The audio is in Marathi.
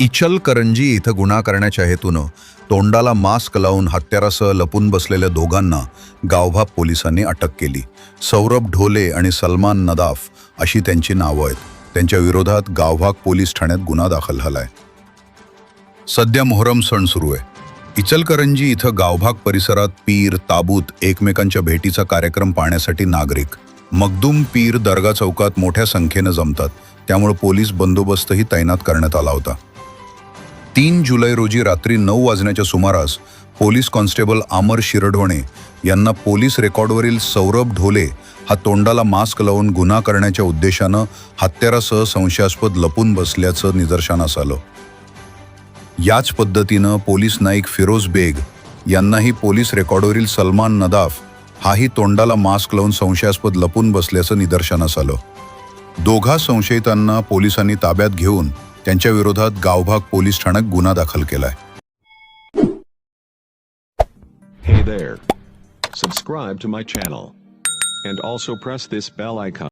इचलकरंजी इथं गुन्हा करण्याच्या हेतूनं तोंडाला मास्क लावून हत्यारासह लपून बसलेल्या दोघांना गावभाग पोलिसांनी अटक केली. सौरभ ढोले आणि सलमान नदाफ अशी त्यांची नावं आहेत. त्यांच्या विरोधात गावभाग पोलीस ठाण्यात गुन्हा दाखल झालाय. सध्या मोहरम सण सुरू आहे. इचलकरंजी इथं गावभाग परिसरात पीर ताबूत एकमेकांच्या भेटीचा कार्यक्रम पाहण्यासाठी नागरिक मखदूम पीर दर्गा चौकात मोठ्या संख्येनं जमतात. त्यामुळे पोलीस बंदोबस्तही तैनात करण्यात आला होता. तीन जुलै रोजी रात्री नऊ वाजण्याच्या सुमारास पोलीस कॉन्स्टेबल आमर शिरढोणे यांना पोलीस रेकॉर्डवरील सौरभ ढोले हा तोंडाला मास्क लावून गुन्हा करण्याच्या उद्देशानं हत्यारासह संशयास्पद लपून बसल्याचं निदर्शनास आलं. याच पद्धतीनं पोलीस नाईक फिरोज बेग यांनाही पोलीस रेकॉर्डवरील सलमान नदाफ हाही तोंडाला मास्क लावून संशयास्पद लपून बसल्याचं निदर्शनास आलं दोघा संशयितांना पोलिसांनी ताब्यात घेऊन त्यांच्या विरोधात गावभाग पोलीस ठाण्यात गुन्हा दाखल केलाय Hey there. Subscribe to my channel. And also press this bell icon.